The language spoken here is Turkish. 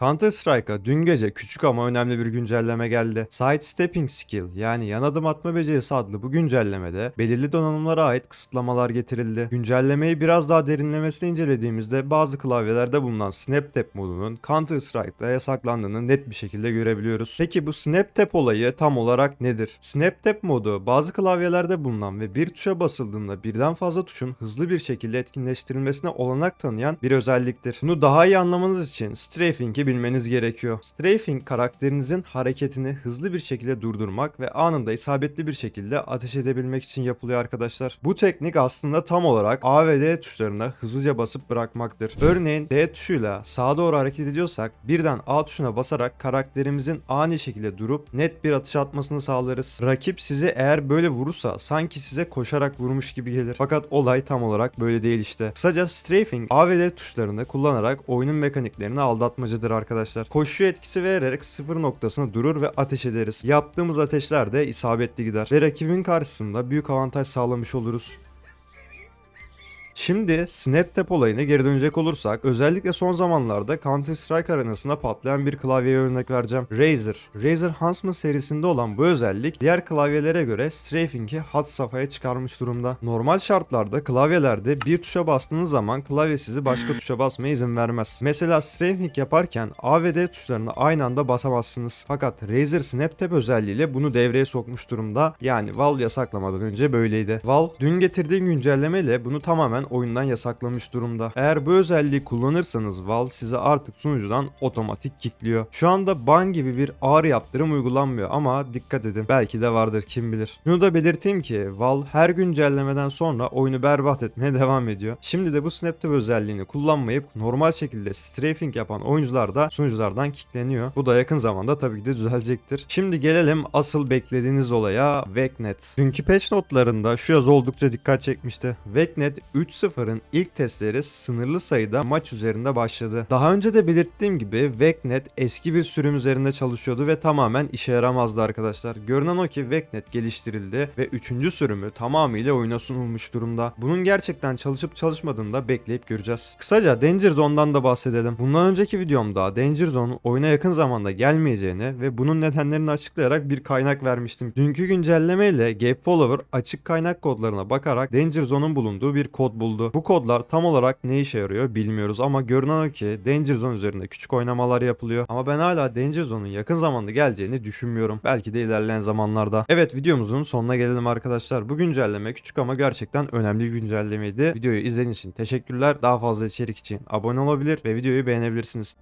Counter Strike'a dün gece küçük ama önemli bir güncelleme geldi. Side Stepping Skill yani yan adım atma becerisi adlı bu güncellemede belirli donanımlara ait kısıtlamalar getirildi. Güncellemeyi biraz daha derinlemesine incelediğimizde bazı klavyelerde bulunan Snap Tap modunun Counter Strike'da yasaklandığını net bir şekilde görebiliyoruz. Peki bu Snap Tap olayı tam olarak nedir? Snap Tap modu bazı klavyelerde bulunan ve bir tuşa basıldığında birden fazla tuşun hızlı bir şekilde etkinleştirilmesine olanak tanıyan bir özelliktir. Bunu daha iyi anlamanız için Strafing'i bilmeniz gerekiyor. Strafing karakterinizin hareketini hızlı bir şekilde durdurmak ve anında isabetli bir şekilde ateş edebilmek için yapılıyor arkadaşlar. Bu teknik aslında tam olarak A ve D tuşlarına hızlıca basıp bırakmaktır. Örneğin D tuşuyla sağa doğru hareket ediyorsak birden A tuşuna basarak karakterimizin ani şekilde durup net bir atış atmasını sağlarız. Rakip sizi eğer böyle vurursa sanki size koşarak vurmuş gibi gelir. Fakat olay tam olarak böyle değil işte. Kısaca strafing A ve D tuşlarını kullanarak oyunun mekaniklerini aldatmacıdır arkadaşlar. Koşu etkisi vererek sıfır noktasına durur ve ateş ederiz. Yaptığımız ateşler de isabetli gider ve rakibin karşısında büyük avantaj sağlamış oluruz. Şimdi Snap Tap olayına geri dönecek olursak özellikle son zamanlarda Counter Strike arenasında patlayan bir klavyeye örnek vereceğim. Razer. Razer Huntsman serisinde olan bu özellik diğer klavyelere göre strafing'i hat safhaya çıkarmış durumda. Normal şartlarda klavyelerde bir tuşa bastığınız zaman klavye sizi başka tuşa basmaya izin vermez. Mesela strafing yaparken A ve D tuşlarını aynı anda basamazsınız. Fakat Razer Snap Tap özelliğiyle bunu devreye sokmuş durumda. Yani Valve yasaklamadan önce böyleydi. Valve dün getirdiği güncellemeyle bunu tamamen oyundan yasaklamış durumda. Eğer bu özelliği kullanırsanız Valve sizi artık sunucudan otomatik kilitliyor. Şu anda ban gibi bir ağır yaptırım uygulanmıyor ama dikkat edin belki de vardır kim bilir. Şunu da belirteyim ki Valve her güncellemeden sonra oyunu berbat etmeye devam ediyor. Şimdi de bu SnapTap özelliğini kullanmayıp normal şekilde strafing yapan oyuncular da sunuculardan kickleniyor. Bu da yakın zamanda tabii ki de düzelecektir. Şimdi gelelim asıl beklediğiniz olaya Vecnet. Dünkü patch notlarında şu yaz oldukça dikkat çekmişti. Vecnet 3.0'ın ilk testleri sınırlı sayıda maç üzerinde başladı. Daha önce de belirttiğim gibi Vecnet eski bir sürüm üzerinde çalışıyordu ve tamamen işe yaramazdı arkadaşlar. Görünen o ki Vecnet geliştirildi ve 3. sürümü tamamıyla oyuna sunulmuş durumda. Bunun gerçekten çalışıp çalışmadığını da bekleyip göreceğiz. Kısaca Danger Zone'dan da bahsedelim. Bundan önceki videomda Danger Zone oyuna yakın zamanda gelmeyeceğini ve bunun nedenlerini açıklayarak bir kaynak vermiştim. Dünkü güncelleme ile Gabe Follower açık kaynak kodlarına bakarak Danger Zone'un bulunduğu bir kod buldu. Bu kodlar tam olarak ne işe yarıyor bilmiyoruz ama görünen o ki Danger Zone üzerinde küçük oynamalar yapılıyor. Ama ben hala Danger Zone'un yakın zamanda geleceğini düşünmüyorum. Belki de ilerleyen zamanlarda. Evet videomuzun sonuna gelelim arkadaşlar. Bu güncelleme küçük ama gerçekten önemli bir güncellemeydi. Videoyu izlediğiniz için teşekkürler. Daha fazla içerik için abone olabilir ve videoyu beğenebilirsiniz.